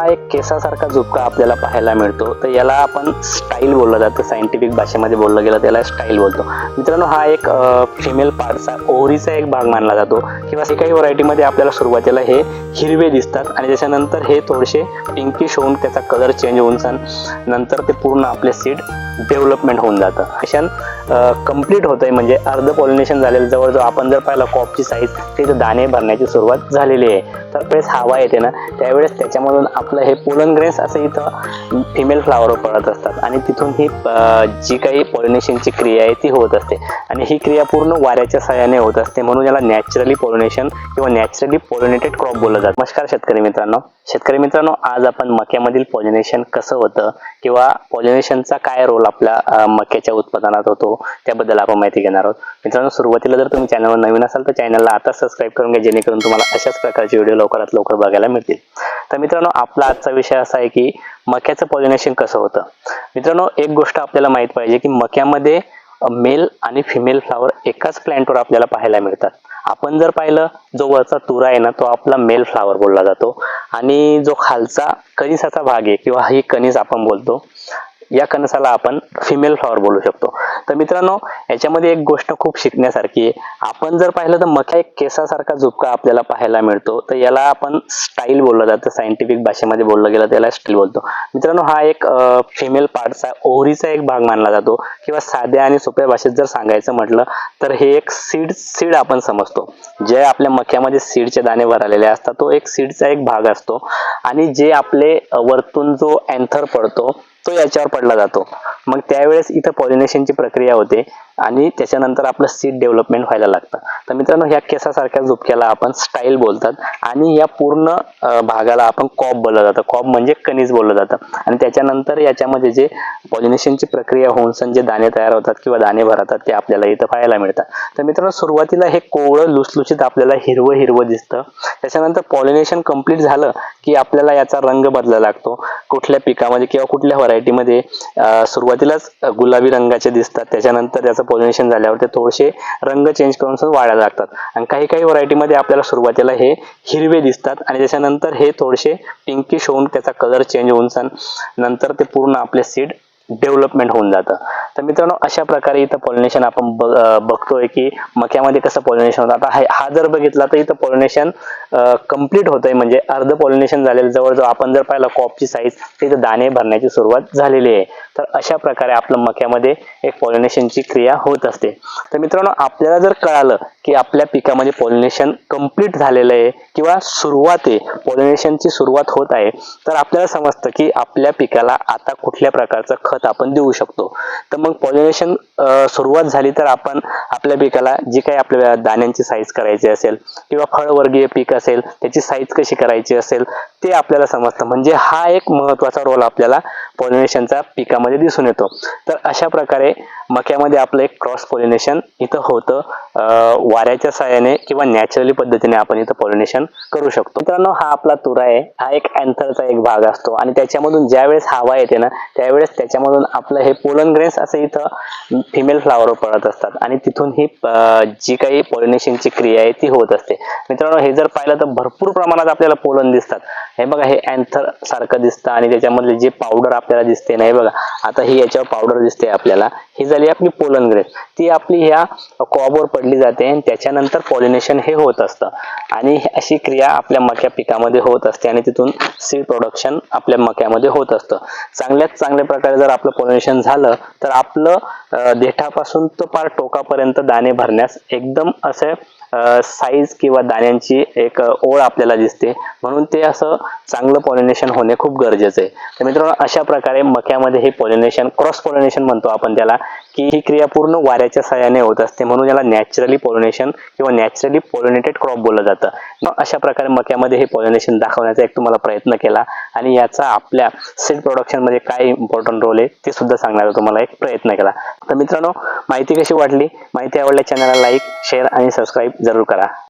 हा एक केसासारखा झुपका आपल्याला पाहायला मिळतो. तर याला आपण स्टाईल बोललं जातं. सायंटिफिक भाषेमध्ये बोललं गेलं त्याला स्टाईल बोलतो. मित्रांनो हा एक फिमेल पार्टचा ओहरीचा एक भाग मानला जातो. किंवा काही व्हरायटीमध्ये आपल्याला सुरुवातीला हे हिरवे दिसतात आणि त्याच्यानंतर हे थोडेसे पिंकिश होऊन त्याचा कलर चेंज होऊन सन नंतर ते पूर्ण आपले सीड डेव्हलपमेंट होऊन जातं. अशा कंप्लीट होत आहे म्हणजे अर्ध पॉलिनेशन झालेलं. जवळजवळ आपण जर पाहिलं कॉपची साईज तिथे दाणे भरण्याची सुरुवात झालेली आहे. त्यावेळेस वेळेस हवा येते ना त्यावेळेस त्याच्यामधून आपलं हे पोलन ग्रेन्स असं इथं फिमेल फ्लावर पडत असतात. आणि तिथून ही जी काही पॉलिनेशनची क्रिया आहे ती होत असते. आणि ही क्रिया पूर्ण वाऱ्याच्या सहाय्याने होत असते. म्हणून याला नॅचरली पॉलिनेशन किंवा नॅचरली पॉलिनेटेड क्रॉप बोललं जातं. नमस्कार शेतकरी मित्रांनो. शेतकरी मित्रांनो आज आपण मक्यामधील पॉलिनेशन कसं होतं किंवा पॉलिनेशनचा काय रोल आपल्या मक्याच्या उत्पादनात होतो त्याबद्दल आपण माहिती घेणार आहोत. मित्रांनो सुरुवातीला जर तुम्ही चॅनलवर नवीन असाल तर चॅनलला आता सबस्क्राईब करून घ्या जेणेकरून तुम्हाला अशाच प्रकारचे व्हिडिओ लवकरात लवकर बघायला मिळतील. तर मित्रांनो आपला आजचा विषय असा आहे की मक्याचं पॉलिनेशन कसं होतं? मित्रांनो एक गोष्ट आपल्याला माहीत पाहिजे की मक्यामध्ये मेल आणि फिमेल फ्लावर एकाच प्लॅन्टवर आपल्याला पाहायला मिळतात. आपण जर पाहिलं जो वरचा तुरा आहे ना तो आपला मेल फ्लावर बोलला जातो. आणि जो खालचा कणिसाचा भाग आहे किंवा ही कणिस आपण बोलतो या कणसाला आपण फिमेल फ्लॉवर बोलू शकतो. तर मित्रांनो याच्यामध्ये एक गोष्ट खूप शिकण्यासारखी आहे. आपण जर पाहिलं तर मका एक केसासारखा झुपका आपल्याला पाहायला मिळतो. तर याला आपण स्टाईल बोललं जातं. सायंटिफिक भाषेमध्ये बोललं गेलं त्याला स्टाईल बोलतो. मित्रांनो हा एक फिमेल पार्टचा ओहरीचा एक भाग मानला जातो. किंवा साध्या आणि सोप्या भाषेत जर सांगायचं म्हटलं तर हे एक सीड सीड आपण समजतो. जे आपल्या मक्यामध्ये सीडचे दाणे भरलेले असतात तो एक सीडचा एक भाग असतो. आणि जे आपले वरतून जो अँथर पडतो तो याच्यावर पडला जातो. मग त्यावेळेस इथं पॉलिनेशनची प्रक्रिया होते आणि त्याच्यानंतर आपलं सीड डेव्हलपमेंट व्हायला लागतं. तर मित्रांनो ह्या केसासारख्या झुपक्याला आपण स्टाईल बोलतात आणि या पूर्ण भागाला आपण कॉप बोललं जातं. कॉप म्हणजे कणीस बोललं जातं. आणि त्याच्यानंतर याच्यामध्ये जे पॉलिनेशनची प्रक्रिया होऊन सण जे दाणे तयार होतात किंवा दाणे भरतात ते आपल्याला इथं पाहायला मिळतात तर मित्रांनो सुरुवातीला हे कोवळं लुसलुशीत आपल्याला हिरवं हिरवं दिसतं. त्याच्यानंतर पॉलिनेशन कंप्लीट झालं की आपल्याला याचा रंग बदला लागतो. कुठल्या पिकामध्ये किंवा कुठल्या व्हरायटीमध्ये सुरुवातीलाच गुलाबी रंगाचे दिसतात. त्याच्यानंतर त्याचं पॉलिनेशन झाल्यावर ते थोडेसे रंग चेंज करून वाढायला लागतात. आणि काही काही व्हरायटीमध्ये आपल्याला सुरुवातीला हे हिरवे दिसतात आणि त्याच्यानंतर हे थोडेसे पिंकिश होऊन त्याचा कलर चेंज होऊन सन नंतर ते पूर्ण आपले सीड डेव्हलपमेंट होऊन जातं. तर मित्रांनो अशा प्रकारे इथं पॉलिनेशन आपण बघतोय की मक्यामध्ये कसं पॉलिनेशन होतं. आता हा जर बघितला तर इथं पॉलिनेशन कंप्लीट होतंय. म्हणजे अर्ध पॉलिनेशन झालेलं जवळजवळ आपण जर पाहिलं कॉपची साईज तिथं दाणे भरण्याची सुरुवात झालेली आहे. तर अशा प्रकारे आपलं मक्यामध्ये एक पॉलिनेशनची क्रिया होत असते. तर मित्रांनो आपल्याला जर कळालं की आपल्या पिकामध्ये पॉलिनेशन कंप्लीट झालेलं आहे किंवा सुरुवात आहे पॉलिनेशनची सुरुवात होत आहे तर आपल्याला समजतं की आपल्या पिकाला आता कुठल्या प्रकारचं खत आपण देऊ शकतो. तर मग पॉलिनेशन सुरुवात झाली तर आपण आपल्या पिकाला जी काही आपल्या दाण्यांची साईज करायची असेल किंवा फळवर्गीय पीक असेल त्याची साईज कशी करायची असेल ते आपल्याला समजतं. म्हणजे हा एक महत्त्वाचा रोल आपल्याला पॉलिनेशनचा पिकामध्ये दिसून येतो. तर अशा प्रकारे मक्यामध्ये आपलं एक क्रॉस पॉलिनेशन इथं होतं. वाऱ्याच्या साह्याने किंवा नॅचरली पद्धतीने आपण इथं पॉलिनेशन करू शकतो. मित्रांनो हा आपला तुरा आहे. हा एक अँथरचा एक भाग असतो. आणि त्याच्यामधून ज्यावेळेस हवा येते ना त्यावेळेस त्याच्यामधून आपलं हे पोलन ग्रेन्स असं इथं फिमेल फ्लावर पडत असतात. आणि तिथून ही जी काही पॉलिनेशनची क्रिया आहे ती होत असते. मित्रांनो हे जर पाहिलं तर भरपूर प्रमाणात आपल्याला पोलन दिसतात. हे बघा हे अँथर सारखं दिसतं आणि त्याच्यामधले जे पावडर आपल्याला दिसते नाही बघा. आता ही याच्यावर पावडर दिसते आपल्याला. ही झाली आपली पोलन ग्रेस ती आपली ह्या कॉबवर पडली जाते आणि त्याच्यानंतर पॉलिनेशन हे होत असतं. आणि अशी क्रिया आपल्या मक्या पिकामध्ये होत असते आणि तिथून सीड प्रोडक्शन आपल्या मक्यामध्ये होत असतं. चांगल्यात चांगल्या प्रकारे जर आपलं पॉलिनेशन झालं तर आपलं देठापासून तर पार टोकापर्यंत दाणे भरण्यास एकदम असे साईज किंवा दाण्यांची एक ओळ आपल्याला दिसते. म्हणून ते असं चांगलं पॉलिनेशन होणे खूप गरजेचं आहे. तर मित्रांनो अशा प्रकारे मक्यामध्ये हे पॉलिनेशन क्रॉस पॉलिनेशन म्हणतो आपण त्याला की ही क्रिया पूर्ण वाऱ्याच्या सहाय्याने होत असते. म्हणून याला नॅचरली पॉलिनेशन किंवा नॅचरली पॉलिनेटेड क्रॉप बोललं जातं. मग अशा प्रकारे मक्यामध्ये हे पॉलिनेशन दाखवण्याचा एक तुम्हाला प्रयत्न केला आणि याचा आपल्या सीड प्रोडक्शनमध्ये काय इम्पॉर्टंट रोल आहे ते सुद्धा सांगण्याचा तुम्हाला एक प्रयत्न केला. तर मित्रांनो माहिती कशी वाटली? माहिती आवडल्या चॅनलला लाईक शेअर आणि सबस्क्राईब जरूर करा.